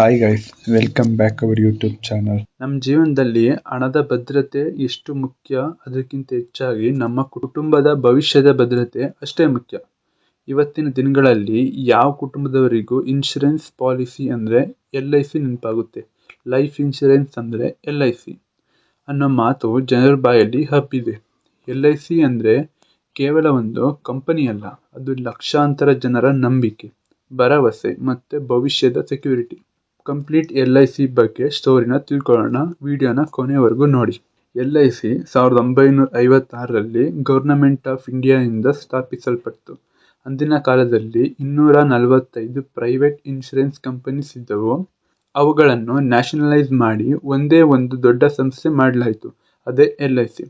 Hi guys welcome back our YouTube channel ನಮ್ಮ ಜೀವನದಲ್ಲಿ ಹಣದ ಭದ್ರತೆ ಎಷ್ಟು ಮುಖ್ಯ? ಅದಕ್ಕಿಂತ ಹೆಚ್ಚಾಗಿ ನಮ್ಮ ಕುಟುಂಬದ ಭವಿಷ್ಯದ ಭದ್ರತೆ ಅಷ್ಟೇ ಮುಖ್ಯ. ಇವತ್ತಿನ ದಿನಗಳಲ್ಲಿ ಯಾವ ಕುಟುಂಬದವರಿಗೂ ಇನ್ಶೂರೆನ್ಸ್ ಪಾಲಿಸಿ ಅಂದರೆ ಎಲ್ ಐ ಸಿ ನೆನಪಾಗುತ್ತೆ. ಲೈಫ್ ಇನ್ಶೂರೆನ್ಸ್ ಅಂದರೆ ಎಲ್ ಐ ಸಿ ಅನ್ನೋ ಮಾತು ಜನರ ಬಾಯಲ್ಲಿ ಹಬ್ಬಿದೆ. ಎಲ್ ಐ ಸಿ ಅಂದರೆ ಕೇವಲ ಒಂದು ಕಂಪನಿ ಅಲ್ಲ, ಅದು ಲಕ್ಷಾಂತರ ಜನರ ನಂಬಿಕೆ, ಭರವಸೆ ಮತ್ತು ಭವಿಷ್ಯದ security complete L I C ಬಗ್ಗೆ ಸ್ಟೋರಿನ ತಿಳ್ಕೊಳ್ಳೋಣ. ವಿಡಿಯೋನ ಕೊನೆವರೆಗೂ ನೋಡಿ. ಎಲ್ ಐ ಸಿ ಸಾವಿರದ ಒಂಬೈನೂರ ಐವತ್ತಾರರಲ್ಲಿ ಗೌರ್ನಮೆಂಟ್ ಆಫ್ ಇಂಡಿಯಾದಿಂದ ಸ್ಥಾಪಿಸಲ್ಪಟ್ಟು ಅಂದಿನ ಕಾಲದಲ್ಲಿ ಇನ್ನೂರ ನಲವತ್ತೈದು ಪ್ರೈವೇಟ್ ಇನ್ಶೂರೆನ್ಸ್ ಕಂಪನೀಸ್ ಇದ್ದವು. ಅವುಗಳನ್ನು ನ್ಯಾಷನಲೈಸ್ ಮಾಡಿ ಒಂದೇ ಒಂದು ದೊಡ್ಡ ಸಂಸ್ಥೆ ಮಾಡಲಾಯಿತು. ಅದೇ ಎಲ್ ಐ ಸಿ.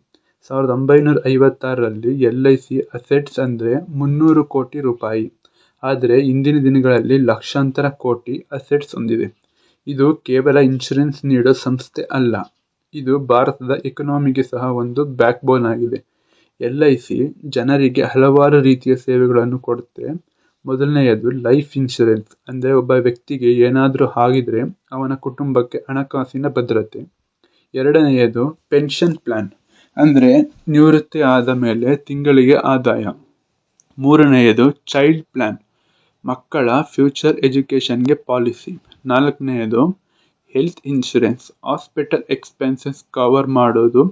ಸಾವಿರದ ಒಂಬೈನೂರ ಐವತ್ತಾರರಲ್ಲಿ ಎಲ್ ಐ ಸಿ ಅಸೆಟ್ಸ್ ಅಂದರೆ ಮುನ್ನೂರು ಕೋಟಿ ರೂಪಾಯಿ. ಆದರೆ ಇಂದಿನ ದಿನಗಳಲ್ಲಿ ಲಕ್ಷಾಂತರ ಕೋಟಿ ಅಸೆಟ್ಸ್ ಹೊಂದಿದೆ. ಇದು ಕೇವಲ ಇನ್ಸೂರೆನ್ಸ್ ನೀಡೋ ಸಂಸ್ಥೆ ಅಲ್ಲ. ಇದು ಭಾರತದ ಎಕನಾಮಿಗೆ ಸಹ ಒಂದು ಬ್ಯಾಕ್ ಬೋನ್ ಆಗಿದೆ. ಎಲ್ ಐ ಸಿ ಜನರಿಗೆ ಹಲವಾರು ರೀತಿಯ ಸೇವೆಗಳನ್ನು ಕೊಡುತ್ತೆ. ಮೊದಲನೆಯದು ಲೈಫ್ ಇನ್ಶೂರೆನ್ಸ್ ಅಂದರೆ ಒಬ್ಬ ವ್ಯಕ್ತಿಗೆ ಏನಾದರೂ ಆಗಿದ್ರೆ ಅವನ ಕುಟುಂಬಕ್ಕೆ ಹಣಕಾಸಿನ ಭದ್ರತೆ. ಎರಡನೆಯದು ಪೆನ್ಷನ್ ಪ್ಲ್ಯಾನ್ ಅಂದರೆ ನಿವೃತ್ತಿ ಆದ ಮೇಲೆ ತಿಂಗಳಿಗೆ ಆದಾಯ. ಮೂರನೆಯದು ಚೈಲ್ಡ್ ಪ್ಲ್ಯಾನ್ ಮಕ್ಕಳ ಫ್ಯೂಚರ್ ಎಜುಕೇಷನ್ಗೆ ಪಾಲಿಸಿ. ನಾಲ್ಕನೆಯದು health insurance, hospital expenses cover ಮಾಡೋದು.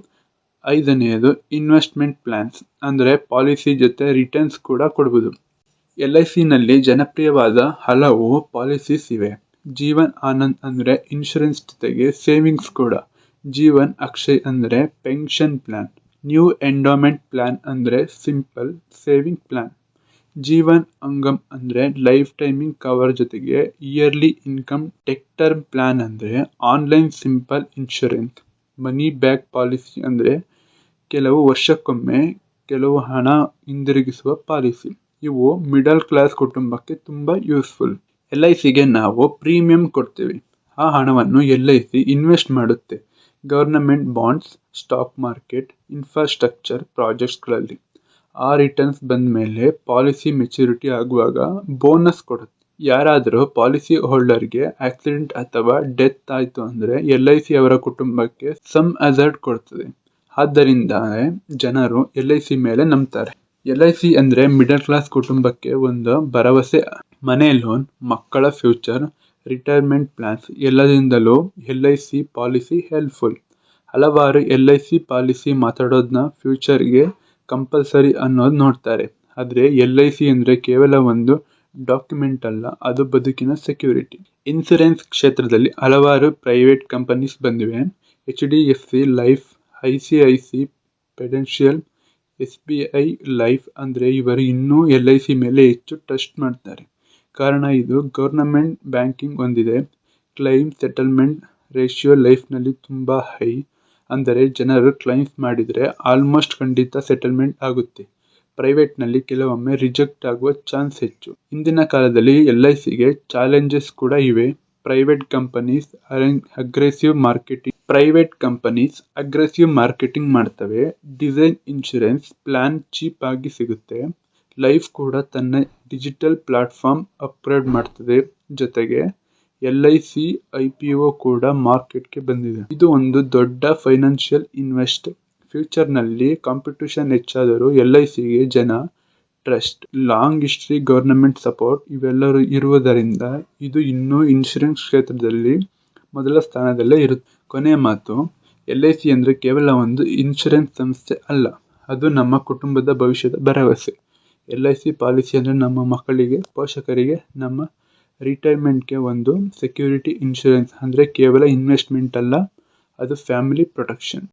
ಐದನೆಯದು ಇನ್ವೆಸ್ಟ್ಮೆಂಟ್ ಪ್ಲ್ಯಾನ್ಸ್ ಅಂದರೆ ಪಾಲಿಸಿ ಜೊತೆ ರಿಟರ್ನ್ಸ್ ಕೂಡ ಕೊಡ್ಬೋದು. ಎಲ್ ಐ ಸಿನಲ್ಲಿ ಜನಪ್ರಿಯವಾದ ಹಲವು ಪಾಲಿಸೀಸ್ ಇವೆ. ಜೀವನ್ ಆನಂದ್ ಅಂದರೆ ಇನ್ಶೂರೆನ್ಸ್ ಜೊತೆಗೆ ಸೇವಿಂಗ್ಸ್ ಕೂಡ. ಜೀವನ್ ಅಕ್ಷಯ್ ಅಂದರೆ pension plan new endowment plan ಅಂದರೆ simple saving plan Jeevan Umang ಅಂದ್ರೆ ಲೈಫ್ ಟೈಮಿಂಗ್ ಕವರ್ ಜೊತೆಗೆ yearly income tech term plan ಅಂದ್ರೆ online simple insurance, money back policy ಅಂದ್ರೆ ಕೆಲವು ವರ್ಷಕ್ಕೊಮ್ಮೆ ಕೆಲವು ಹಣ ಹಿಂದಿರುಗಿಸುವ ಪಾಲಿಸಿ. ಇವು ಮಿಡಲ್ ಕ್ಲಾಸ್ ಕುಟುಂಬಕ್ಕೆ ತುಂಬ ಯೂಸ್ಫುಲ್. ಎಲ್ ಐ ಸಿಗೆ ನಾವು ಪ್ರೀಮಿಯಂ ಕೊಡ್ತೀವಿ. ಆ ಹಣವನ್ನು ಎಲ್ ಐ ಸಿ ಇನ್ವೆಸ್ಟ್ ಮಾಡುತ್ತೆ. Government bonds, stock market, infrastructure ಪ್ರಾಜೆಕ್ಟ್ಸ್ಗಳಲ್ಲಿ. ಆ ರಿಟರ್ನ್ಸ್ ಬಂದ ಮೇಲೆ ಪಾಲಿಸಿ ಮೆಚುರಿಟಿ ಆಗುವಾಗ ಬೋನಸ್ ಕೊಡುತ್ತೆ. ಯಾರಾದರೂ ಪಾಲಿಸಿ ಹೋಲ್ಡರ್ಗೆ ಆಕ್ಸಿಡೆಂಟ್ ಅಥವಾ ಡೆತ್ ಆಯಿತು ಅಂದರೆ ಎಲ್ ಐ ಸಿ ಅವರ ಕುಟುಂಬಕ್ಕೆ ಸಮ್ ಅಸರ್ಟ್ ಕೊಡ್ತದೆ. ಆದ್ದರಿಂದ ಜನರು ಎಲ್ ಐ ಸಿ ಮೇಲೆ ನಂಬ್ತಾರೆ. ಎಲ್ ಐ ಸಿ ಅಂದರೆ ಮಿಡಲ್ ಕ್ಲಾಸ್ ಕುಟುಂಬಕ್ಕೆ ಒಂದು ಭರವಸೆ. ಮನೆ ಲೋನ್ ಮಕ್ಕಳ future retirement plans ಎಲ್ಲದಿಂದಲೂ L I C policy helpful ಹಲವಾರು ಎಲ್ ಐ ಸಿ ಪಾಲಿಸಿ ಮಾತಾಡೋದನ್ನ ಫ್ಯೂಚರ್ಗೆ ಕಂಪಲ್ಸರಿ ಅನ್ನೋದು ನೋಡ್ತಾರೆ. ಆದರೆ ಎಲ್ ಐ ಸಿ ಅಂದರೆ ಕೇವಲ ಒಂದು ಡಾಕ್ಯುಮೆಂಟ್ ಅಲ್ಲ, ಅದು ಬದುಕಿನ ಸೆಕ್ಯೂರಿಟಿ ಇನ್ಸೂರೆನ್ಸ್ ಕ್ಷೇತ್ರದಲ್ಲಿ ಹಲವಾರು ಪ್ರೈವೇಟ್ ಕಂಪನೀಸ್ ಬಂದಿವೆ. H D F C life I C I C prudential S B I life ಅಂದರೆ ಇವರು ಇನ್ನೂ ಎಲ್ ಐ ಸಿ ಮೇಲೆ ಹೆಚ್ಚು ಟ್ರಸ್ಟ್ ಮಾಡ್ತಾರೆ. ಕಾರಣ ಇದು ಗೌರ್ನಮೆಂಟ್ ಬ್ಯಾಂಕಿಂಗ್ ಹೊಂದಿದೆ ಕ್ಲೈಮ್ ಸೆಟಲ್ಮೆಂಟ್ ರೇಷಿಯೋ ಲೈಫ್ನಲ್ಲಿ ತುಂಬ ಹೈ ಅಂದರೆ ಜನರು ಕ್ಲೈಮ್ಸ್ ಮಾಡಿದರೆ ಆಲ್ಮೋಸ್ಟ್ ಖಂಡಿತ ಸೆಟಲ್ಮೆಂಟ್ ಆಗುತ್ತೆ. ಪ್ರೈವೇಟ್ನಲ್ಲಿ ಕೆಲವೊಮ್ಮೆ ರಿಜೆಕ್ಟ್ ಆಗುವ ಚಾನ್ಸ್ ಹೆಚ್ಚು. ಇಂದಿನ ಕಾಲದಲ್ಲಿ ಎಲ್ ಐ ಸಿಗೆ ಚಾಲೆಂಜಸ್ ಕೂಡ ಇವೆ. Private companies aggressive marketing private companies aggressive marketing ಮಾಡ್ತವೆ. ಡಿಸೈನ್ ಇನ್ಶೂರೆನ್ಸ್ ಪ್ಲಾನ್ ಚೀಪ್ ಆಗಿ ಸಿಗುತ್ತೆ. ಲೈಫ್ ಕೂಡ ತನ್ನ ಡಿಜಿಟಲ್ ಪ್ಲಾಟ್ಫಾರ್ಮ್ ಅಪ್ಗ್ರೇಡ್ ಮಾಡ್ತದೆ ಜೊತೆಗೆ. ಎಲ್ ಐ_ಪಿ_ಒ ಕೂಡ ಮಾರ್ಕೆಟ್ಗೆ ಬಂದಿದೆ. ಇದು ಒಂದು ದೊಡ್ಡ ಫೈನಾನ್ಷಿಯಲ್ ಇನ್ವೆಸ್ಟ್ ಫ್ಯೂಚರ್ನಲ್ಲಿ ಕಾಂಪಿಟೇಷನ್ ಹೆಚ್ಚಾದರೂ ಎಲ್ಗೆ ಜನ, trust, long history government support ಇವೆಲ್ಲರೂ ಇರುವುದರಿಂದ ಇದು ಇನ್ನೂ ಇನ್ಶೂರೆನ್ಸ್ ಕ್ಷೇತ್ರದಲ್ಲಿ ಮೊದಲ ಸ್ಥಾನದಲ್ಲೇ ಇರುತ್ತೆ ಕೊನೆಯ ಮಾತು ಎಲ್ ಐ ಸಿ ಅಂದರೆ ಕೇವಲ ಒಂದು ಇನ್ಶೂರೆನ್ಸ್ ಸಂಸ್ಥೆ ಅಲ್ಲ, ಅದು ನಮ್ಮ ಕುಟುಂಬದ ಭವಿಷ್ಯದ ಭರವಸೆ. ಎಲ್ ಐ ಸಿ ಪಾಲಿಸಿ ಅಂದರೆ ನಮ್ಮ ಮಕ್ಕಳಿಗೆ, ಪೋಷಕರಿಗೆ, ನಮ್ಮ ರಿಟೈರ್ಮೆಂಟ್ಗೆ ಒಂದು ಸೆಕ್ಯೂರಿಟಿ ಇನ್ಶೂರೆನ್ಸ್ ಅಂದರೆ ಕೇವಲ ಇನ್ವೆಸ್ಟ್ಮೆಂಟ್ ಅಲ್ಲ ಅದು ಫ್ಯಾಮಿಲಿ ಪ್ರೊಟೆಕ್ಷನ್